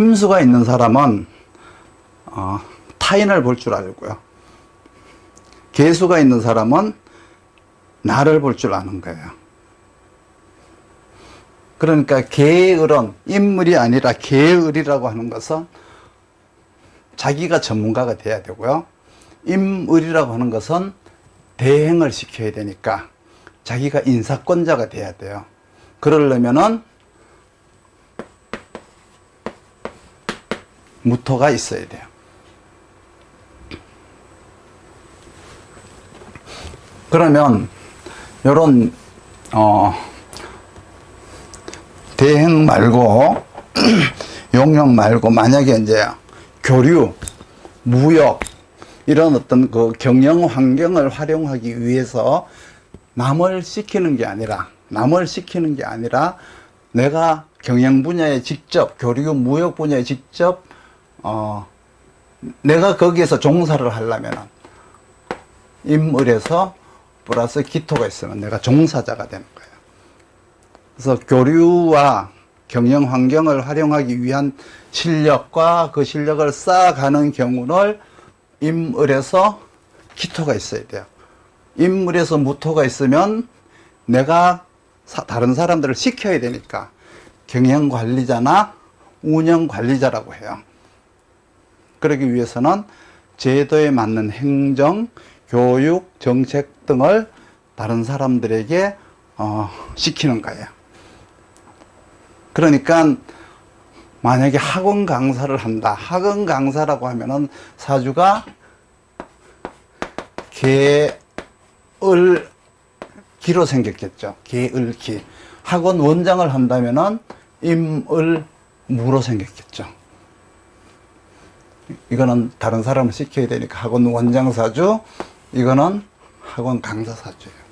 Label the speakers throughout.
Speaker 1: 임수가 있는 사람은 어, 타인을 볼 줄 알고요. 개수가 있는 사람은 나를 볼 줄 아는 거예요. 그러니까 게을은 인물이 아니라 게을이라고 하는 것은 자기가 전문가가 돼야 되고요. 임을이라고 하는 것은 대행을 시켜야 되니까 자기가 인사권자가 돼야 돼요. 그러려면은 무토가 있어야 돼요. 그러면 요런 어 대행 말고 용역 말고 만약에 이제 교류, 무역 이런 어떤 그 경영 환경을 활용하기 위해서 남을 시키는 게 아니라 남을 시키는 게 아니라 내가 경영 분야에 직접 교류 무역 분야에 직접 어 내가 거기에서 종사를 하려면은 인물에서 플러스 기토가 있으면 내가 종사자가 되는 거예요. 그래서 교류와 경영 환경을 활용하기 위한 실력과 그 실력을 쌓아가는 경우를 임을에서 기토가 있어야 돼요. 인물에서 무토가 있으면 내가 사- 다른 사람들을 시켜야 되니까 경영 관리자나 운영 관리자라고 해요. 그러기 위해서는 제도에 맞는 행정, 교육, 정책 등을 다른 사람들에게 어, 시키는 거예요. 그러니까 만약에 학원 강사를 한다. 학원 강사라고 하면은 사주가 개을 기로 생겼겠죠. 개을 기. 학원 원장을 한다면은 임을 무로 생겼겠죠. 이거는 다른 사람을 시켜야 되니까 학원 원장 사주, 이거는 학원 강사 사주예요.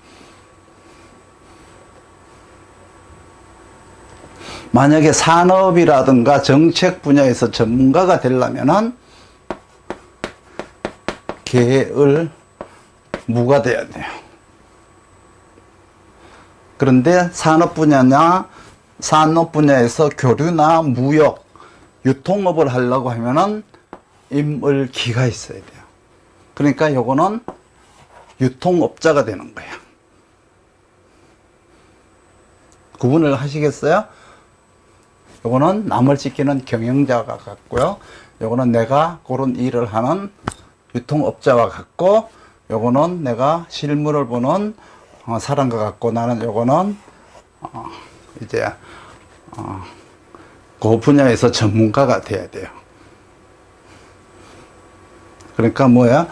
Speaker 1: 만약에 산업이라든가 정책 분야에서 전문가가 되려면은 계을 무가 돼야 돼요. 그런데 산업 분야나 산업 분야에서 교류나 무역, 유통업을 하려고 하면은 임을 기가 있어야 돼요. 그러니까 요거는 유통업자가 되는 거예요. 구분을 하시겠어요? 요거는 남을 지키는 경영자가 같고요. 요거는 내가 그런 일을 하는 유통업자와 같고, 요거는 내가 실물을 보는 어, 사람과 같고, 나는 요거는 어, 이제 어, 그 분야에서 전문가가 돼야 돼요. 그러니까 뭐야?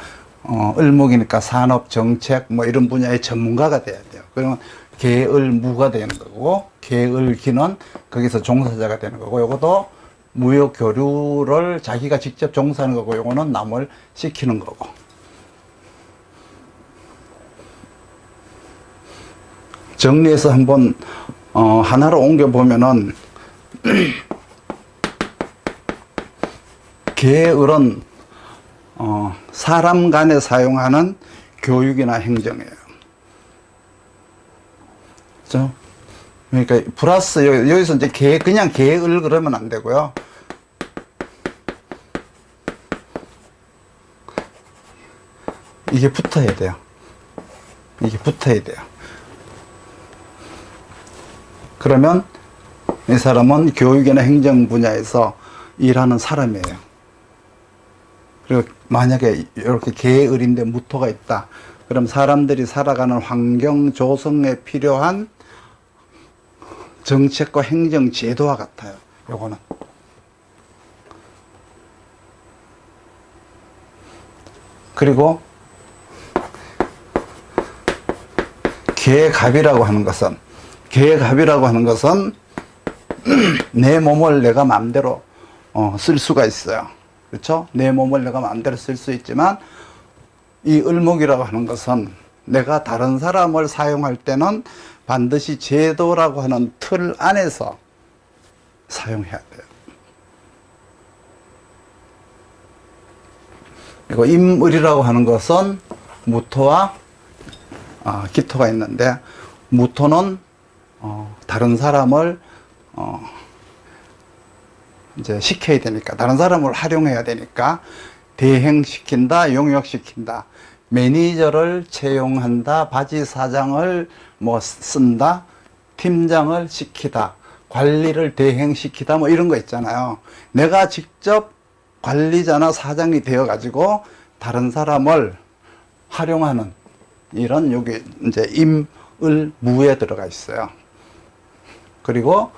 Speaker 1: 어, 을목이니까 산업, 정책, 뭐 이런 분야의 전문가가 돼야 돼요. 그러면 계을무가 되는 거고, 계을기는 거기서 종사자가 되는 거고, 요것도 무역 교류를 자기가 직접 종사하는 거고, 요거는 남을 시키는 거고. 정리해서 한번 어, 하나로 옮겨 보면은 계을은 어, 사람 간에 사용하는 교육이나 행정이에요. 그죠? 그러니까 플러스 여기- 여기서 이제 개 그냥 계을 그러면 안 되고요. 이게 붙어야 돼요. 이게 붙어야 돼요. 그러면 이 사람은 교육이나 행정 분야에서 일하는 사람이에요. 그리고 만약에 이렇게 계을인데 무토가 있다. 그럼 사람들이 살아가는 환경 조성에 필요한 정책과 행정 제도와 같아요. 요거는. 그리고 계갑이라고 하는 것은 계갑이라고 하는 것은 내 몸을 내가 마음대로 어, 쓸 수가 있어요. 그렇죠? 내 몸을 내가 마음대로 쓸 수 있지만 이 을목이라고 하는 것은 내가 다른 사람을 사용할 때는 반드시 제도라고 하는 틀 안에서 사용해야 돼요. 그리고 임을이라고 하는 것은 무토와 아, 기토가 있는데 무토는 어, 다른 사람을 어, 이제 시켜야 되니까 다른 사람을 활용해야 되니까 대행시킨다, 용역시킨다. 매니저를 채용한다, 바지 사장을 뭐 쓴다, 팀장을 시키다, 관리를 대행시키다, 뭐 이런 거 있잖아요. 내가 직접 관리자나 사장이 되어 가지고 다른 사람을 활용하는 이런 여기 이제 임을 무에 들어가 있어요. 그리고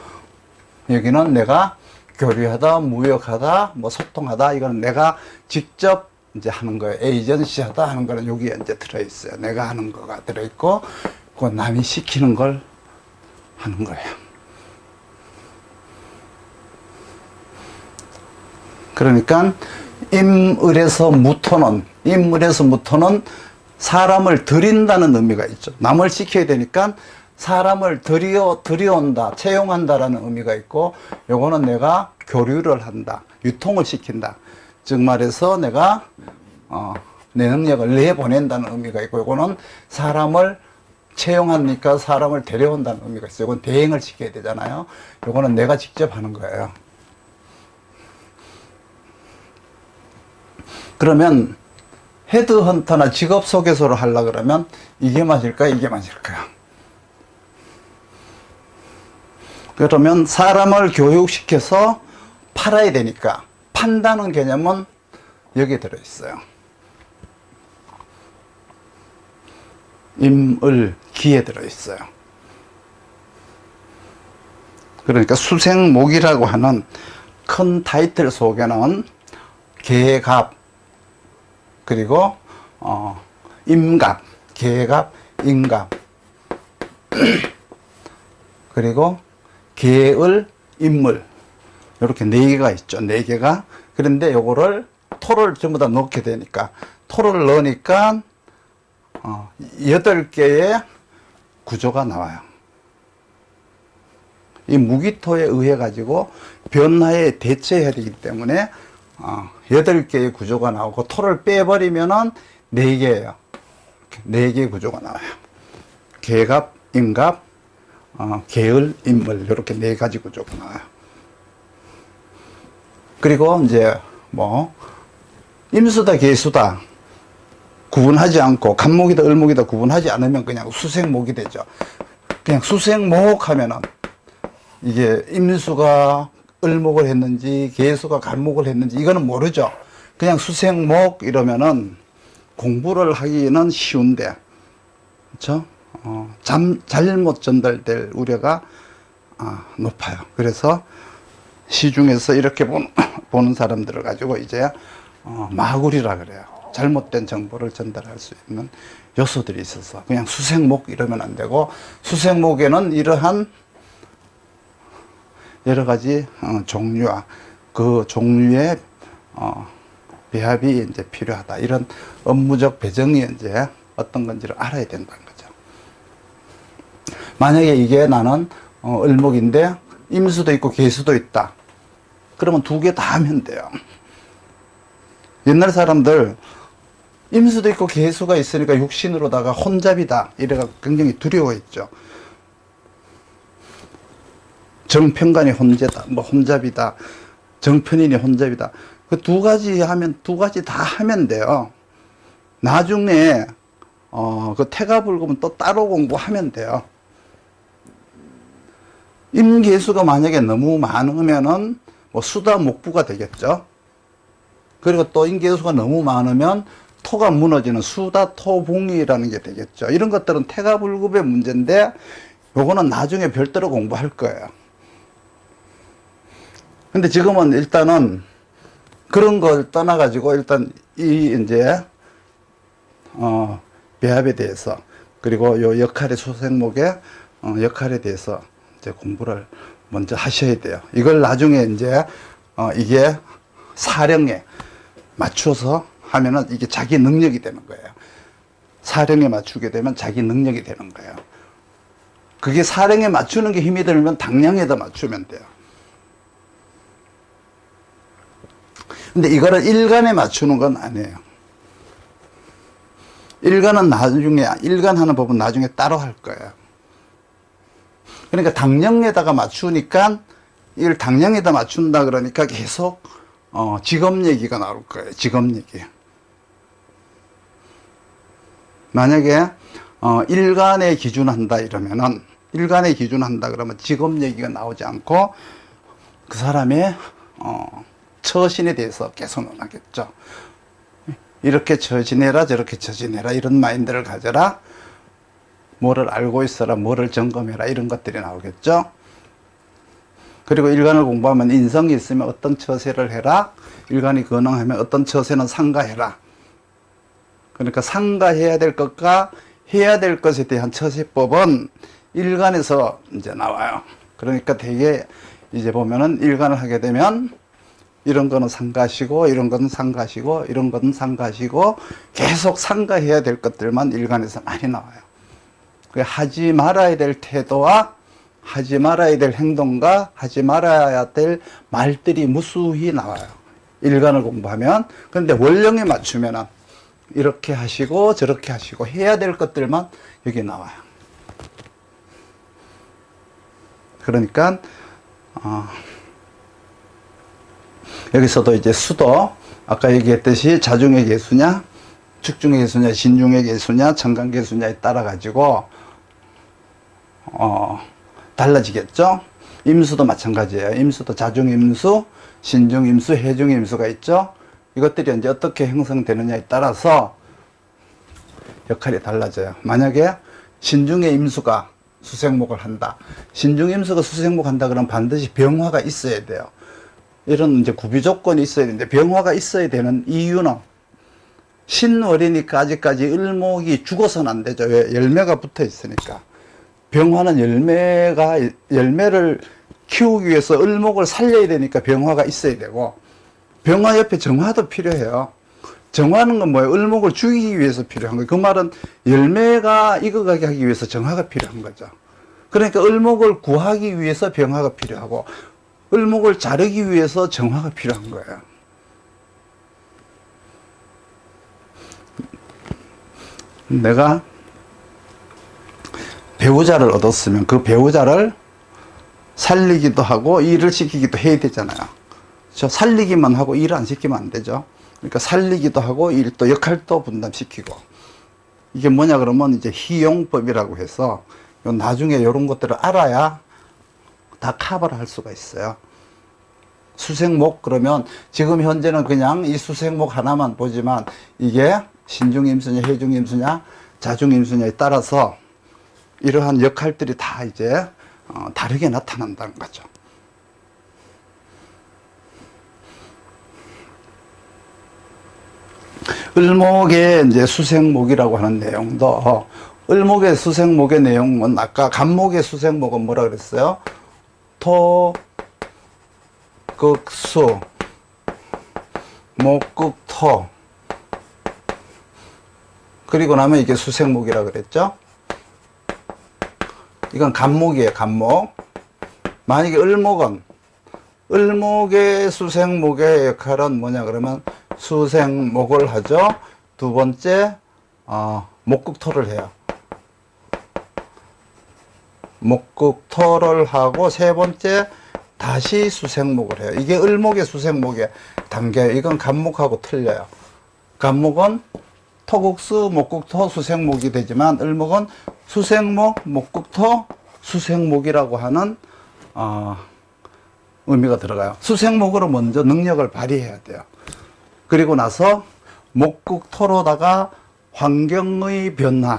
Speaker 1: 여기는 내가 교류하다, 무역하다, 뭐 소통하다 이거는 내가 직접 이제 하는 거예요. 에이전시하다 하는 거는 여기에 이제 들어 있어요. 내가 하는 거가 들어 있고 그 남이 시키는 걸 하는 거예요. 그러니까 임을에서 무토는 임을에서 무토는 사람을 들인다는 의미가 있죠. 남을 시켜야 되니까 사람을 들여 들여온다, 채용한다라는 의미가 있고 요거는 내가 교류를 한다, 유통을 시킨다. 즉 말해서 내가 어, 내 능력을 내보낸다는 의미가 있고 요거는 사람을 채용하니까 사람을 데려온다는 의미가 있어요. 이건 대행을 시켜야 되잖아요. 요거는 내가 직접 하는 거예요. 그러면 헤드헌터나 직업 소개서를 하려 그러면 이게 맞을까 이게 맞을까요? 그러면 사람을 교육시켜서 팔아야 되니까 판다는 개념은 여기에 들어있어요. 임을 기에 들어있어요. 그러니까 수생목이라고 하는 큰 타이틀 속에는 계갑 그리고 어, 임갑, 계갑, 임갑 그리고 계을, 인물 이렇게 네 개가 있죠. 네 개가 그런데 요거를 토를 전부 다 넣게 되니까 토를 넣으니까 어, 여덟 개의 구조가 나와요. 이 무기토에 의해 가지고 변화에 대처해야 되기 때문에 어, 여덟 개의 구조가 나오고 토를 빼버리면은 네 개예요. 네 개의 구조가 나와요. 계갑, 임갑, 어, 계을, 인물 이렇게 네 가지 구조가 나와요. 그리고 이제 뭐 임수다, 계수다 구분하지 않고 간목이다, 을목이다 구분하지 않으면 그냥 수생목이 되죠. 그냥 수생목 하면은 이게 임수가 을목을 했는지 계수가 간목을 했는지 이거는 모르죠. 그냥 수생목 이러면은 공부를 하기는 쉬운데 그렇죠? 어, 잠, 잘못 전달될 우려가 아, 높아요. 그래서 시중에서 이렇게 보는, 보는 사람들을 가지고 이제 어, 마구리라 그래요. 잘못된 정보를 전달할 수 있는 요소들이 있어서 그냥 수생목 이러면 안 되고 수생목에는 이러한 여러 가지 어, 종류와 그 종류의 어, 배합이 이제 필요하다. 이런 업무적 배정이 이제 어떤 건지를 알아야 거죠. 만약에 이게 나는 어, 을목인데 임수도 있고 계수도 있다. 그러면 두 개 다 하면 돼요. 옛날 사람들 임수도 있고 계수가 있으니까 육신으로다가 혼잡이다. 이래가 굉장히 두려워했죠. 정편관이 혼재다, 뭐 혼잡이다, 정편인이 혼잡이다. 그 두 가지 하면 두 가지 다 하면 돼요. 나중에 어, 그 태가불급은 또 따로 공부하면 돼요. 임계수가 만약에 너무 많으면은 뭐 수다 목부가 되겠죠. 그리고 또 임계수가 너무 많으면 토가 무너지는 수다 토붕이라는 게 되겠죠. 이런 것들은 태가불급의 문제인데 요거는 나중에 별도로 공부할 거예요. 근데 지금은 일단은 그런 걸 떠나가지고 일단 이 이제 어 배합에 대해서 그리고 요 역할의 수생목의 어 역할에 대해서 이제 공부를 먼저 하셔야 돼요. 이걸 나중에 이제 어 이게 사령에 맞춰서 하면은 이게 자기 능력이 되는 거예요. 사령에 맞추게 되면 자기 능력이 되는 거예요. 그게 사령에 맞추는 게 힘이 들면 당량에다 맞추면 돼요. 근데 이거를 일간에 맞추는 건 아니에요. 일간은 나중에, 일간 하는 법은 나중에 따로 할 거예요. 그러니까 당령에다가 맞추니까 이걸 당량에다 맞춘다 그러니까 계속 어, 직업 얘기가 나올 거예요. 직업 얘기. 만약에 어, 일간에 기준한다 이러면은 일간에 기준한다 그러면 직업 얘기가 나오지 않고 그 사람의 어, 처신에 대해서 계속 논하겠죠. 이렇게 처지내라 저렇게 처지내라 이런 마인드를 가져라 뭐를 알고 있어라 뭐를 점검해라 이런 것들이 나오겠죠. 그리고 일간을 공부하면 인성이 있으면 어떤 처세를 해라 일간이 근황하면 어떤 처세는 상가해라 그러니까 상가해야 될 것과 해야 될 것에 대한 처세법은 일간에서 이제 나와요. 그러니까 되게 이제 보면은 일간을 하게 되면 이런 거는 상가시고 이런 거는 상가시고 이런 거는 상가시고 계속 상가해야 될 것들만 일간에서 많이 나와요. 그 하지 말아야 될 태도와 하지 말아야 될 행동과 하지 말아야 될 말들이 무수히 나와요. 일간을 공부하면 그런데 원령에 맞추면은 이렇게 하시고 저렇게 하시고 해야 될 것들만 여기 나와요. 그러니까 어, 여기서도 이제 수도 아까 얘기했듯이 자중의 개수냐 축중의 개수냐 신중의 개수냐 청강 개수냐에 따라 가지고 어, 달라지겠죠. 임수도 마찬가지예요. 임수도 자중 임수, 신중 임수, 해중 임수가 있죠. 이것들이 이제 어떻게 형성되느냐에 따라서 역할이 달라져요. 만약에 신중의 임수가 수생목을 한다. 신중 임수가 수생목 한다 그러면 반드시 병화가 있어야 돼요. 이런 이제 구비 조건이 있어야 되는데 병화가 있어야 되는 이유는 신월이니까 아직까지 을목이 죽어서는 안 되죠. 왜? 열매가 붙어 있으니까. 병화는 열매가 열매를 키우기 위해서 을목을 살려야 되니까 병화가 있어야 되고 병화 옆에 정화도 필요해요. 정화는 건 뭐예요? 을목을 죽이기 위해서 필요한 거예요. 그 말은 열매가 익어가게 하기 위해서 정화가 필요한 거죠. 그러니까 을목을 구하기 위해서 병화가 필요하고 을목을 자르기 위해서 정화가 필요한 거예요. 내가 배우자를 얻었으면 그 배우자를 살리기도 하고 일을 시키기도 해야 되잖아요. 저 살리기만 하고 일을 안 시키면 안 되죠. 그러니까 살리기도 하고 일도 역할도 분담시키고 이게 뭐냐 그러면 이제 희용법이라고 해서 요 나중에 이런 것들을 알아야 다 커버를 할 수가 있어요. 수생목 그러면 지금 현재는 그냥 이 수생목 하나만 보지만 이게 신중임수냐 해중임수냐 자중임수냐에 따라서 이러한 역할들이 다 이제 어, 다르게 나타난다는 거죠. 을목의 이제 수생목이라고 하는 내용도 을목의 수생목의 내용은 아까 간목의 수생목은 뭐라 그랬어요? 토, 극 수, 목 극 토 그리고 나면 이게 수생목이라 그랬죠? 이건 간목이에요, 간목. 만약에 을목은 을목의 수생목의 역할은 뭐냐 그러면 수생목을 하죠. 두 번째 어, 목극토를 해요. 목극토를 하고 세 번째 다시 수생목을 해요. 이게 을목의 수생목의 단계예요. 이건 간목하고 틀려요. 간목은 토국수, 목국토, 수생목이 되지만 을목은 수생목, 목국토, 수생목이라고 하는 어, 의미가 들어가요. 수생목으로 먼저 능력을 발휘해야 돼요. 그리고 나서 목국토로다가 환경의 변화,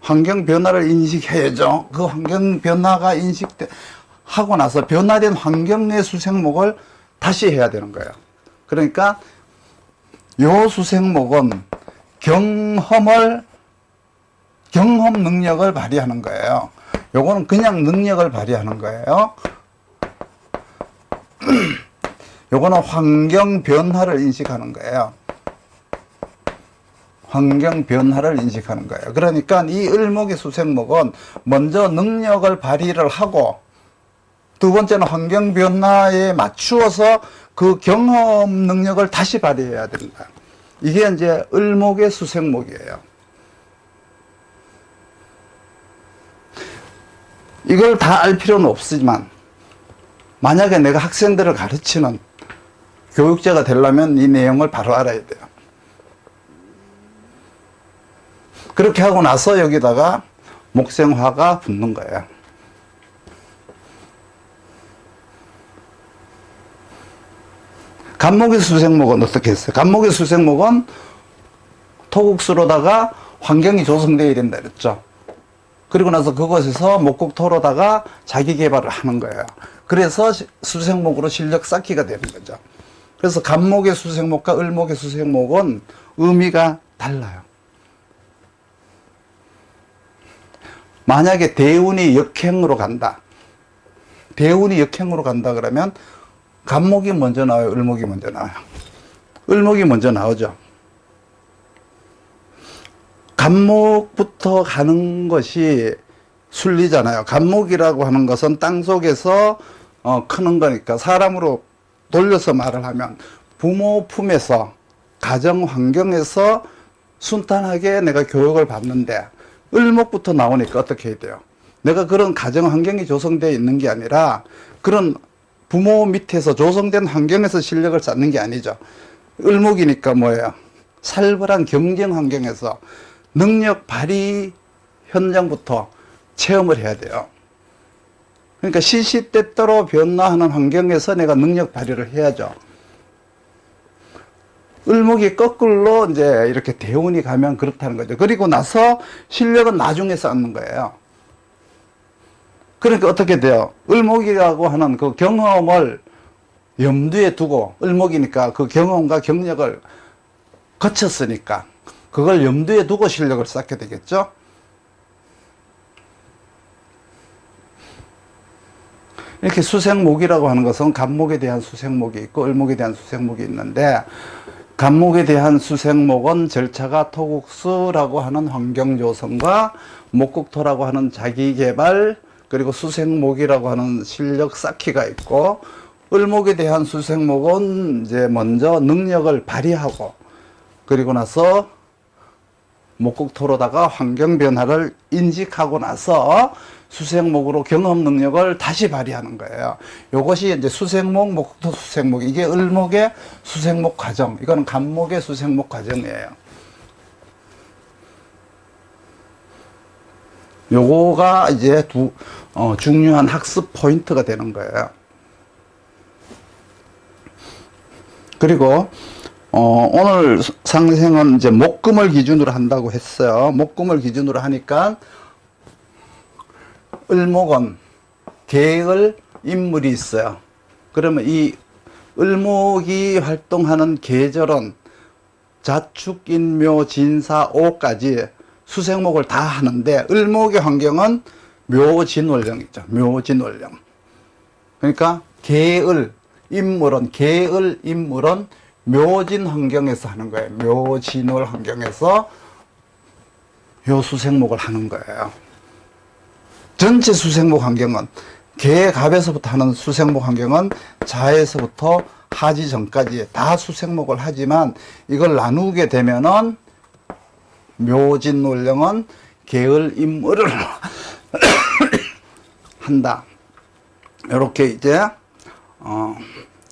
Speaker 1: 환경 변화를 인식해야죠. 그 환경 변화가 인식돼 하고 나서 변화된 환경의 수생목을 다시 해야 되는 거예요. 그러니까 요 수생목은 경험을 경험 능력을 발휘하는 거예요. 요거는 그냥 능력을 발휘하는 거예요. 요거는 환경 변화를 인식하는 거예요. 환경 변화를 인식하는 거예요. 그러니까 이 을목의 수생목은 먼저 능력을 발휘를 하고 두 번째는 환경 변화에 맞추어서 그 경험 능력을 다시 발휘해야 된다. 이게 이제 을목의 수생목이에요. 이걸 다 알 필요는 없지만 만약에 내가 학생들을 가르치는 교육자가 되려면 이 내용을 바로 알아야 돼요. 그렇게 하고 나서 여기다가 목생화가 붙는 거예요. 간목의 수생목은 어떻게 했어요? 간목의 수생목은 토국수로다가 환경이 조성되어야 된다 그랬죠. 그리고 나서 그곳에서 목국토로다가 자기 개발을 하는 거예요. 그래서 시- 수생목으로 실력 쌓기가 되는 거죠. 그래서 간목의 수생목과 을목의 수생목은 의미가 달라요. 만약에 대운이 역행으로 간다. 대운이 역행으로 간다 그러면 간목이 먼저 나와요, 을목이 먼저 나와요. 을목이 먼저 나오죠. 간목부터 가는 것이 순리잖아요. 간목이라고 하는 것은 땅 속에서 어, 크는 거니까 사람으로 돌려서 말을 하면 부모 품에서 가정 환경에서 순탄하게 내가 교육을 받는데 을목부터 나오니까 어떻게 해야 돼요? 내가 그런 가정 환경이 조성되어 있는 게 아니라 그런 부모 밑에서 조성된 환경에서 실력을 쌓는 게 아니죠. 을목이니까 뭐예요? 살벌한 경쟁 환경에서 능력 발휘 현장부터 체험을 해야 돼요. 그러니까 시시때때로 변화하는 환경에서 내가 능력 발휘를 해야죠. 을목이 거꾸로 이제 이렇게 대운이 가면 그렇다는 거죠. 그리고 나서 실력은 나중에 쌓는 거예요. 그러니까 어떻게 돼요? 을목이라고 하는 그 경험을 염두에 두고 을목이니까 그 경험과 경력을 거쳤으니까 그걸 염두에 두고 실력을 쌓게 되겠죠? 이렇게 수생목이라고 하는 것은 간목에 대한 수생목이 있고 을목에 대한 수생목이 있는데 간목에 대한 수생목은 절차가 토국수라고 하는 환경 조성과 목국토라고 하는 자기 개발 그리고 수생목이라고 하는 실력 쌓기가 있고 을목에 대한 수생목은 이제 먼저 능력을 발휘하고 그리고 나서 목국토로다가 환경 변화를 인식하고 나서 수생목으로 경험 능력을 다시 발휘하는 거예요. 이것이 이제 수생목, 목국토 수생목 이게 을목의 수생목 과정, 이거는 간목의 수생목 과정이에요. 요거가 이제 두 어, 중요한 학습 포인트가 되는 거예요. 그리고 어, 오늘 상생은 이제 목금을 기준으로 한다고 했어요. 목금을 기준으로 하니까 을목은 계을 인물이 있어요. 그러면 이 을목이 활동하는 계절은 자축, 인묘, 진사, 오까지 수생목을 다 하는데 을목의 환경은 묘진월령이죠. 묘진월령. 그러니까 계을 인물은 계을 인물은 묘진 환경에서 하는 거예요. 묘진월 환경에서 요 수생목을 하는 거예요. 전체 수생목 환경은 개갑에서부터 하는 수생목 환경은 자에서부터 하지 전까지 다 수생목을 하지만 이걸 나누게 되면은 묘진월령은 계을 임무를 한다. 이렇게 이제 어,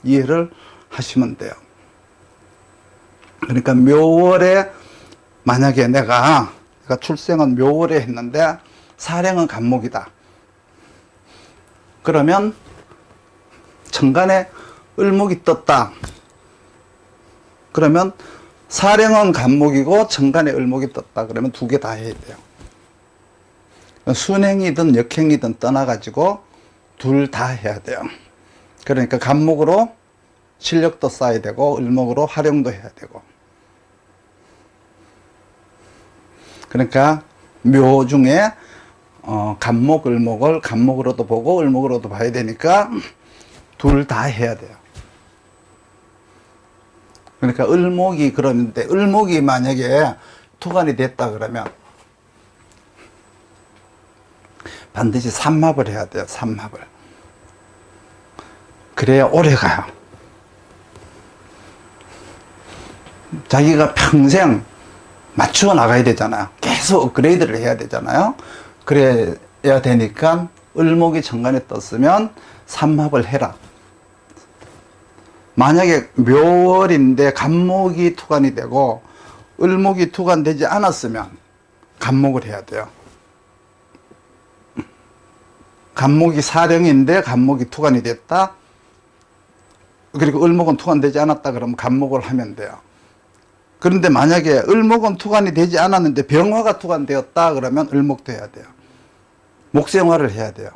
Speaker 1: 이해를 하시면 돼요. 그러니까 묘월에 만약에 내가 내가 출생은 묘월에 했는데 사령은 간목이다. 그러면 천간에 을목이 떴다. 그러면 사령은 간목이고 천간에 을목이 떴다. 그러면 두 개 다 해야 돼요. 순행이든 역행이든 떠나가지고 둘 다 해야 돼요. 그러니까 간목으로 실력도 쌓아야 되고 을목으로 활용도 해야 되고. 그러니까 묘 중에 어, 간목, 을목을 간목으로도 보고 을목으로도 봐야 되니까 둘 다 해야 돼요. 그러니까 을목이 그러는데 을목이 만약에 투간이 됐다 그러면 반드시 삼합을 해야 돼요. 삼합을. 그래야 오래 가요. 자기가 평생 맞추어 나가야 되잖아요. 계속 업그레이드를 해야 되잖아요. 그래야 되니까 을목이 천간에 떴으면 삼합을 해라. 만약에 묘월인데 간목이 투간이 되고 을목이 투간되지 않았으면 간목을 해야 돼요. 간목이 사령인데 간목이 투간이 됐다. 그리고 을목은 투간되지 않았다 그러면 간목을 하면 돼요. 그런데 만약에 을목은 투간이 되지 않았는데 병화가 투간되었다 그러면 을목도 해야 돼요. 목생화를 해야 돼요.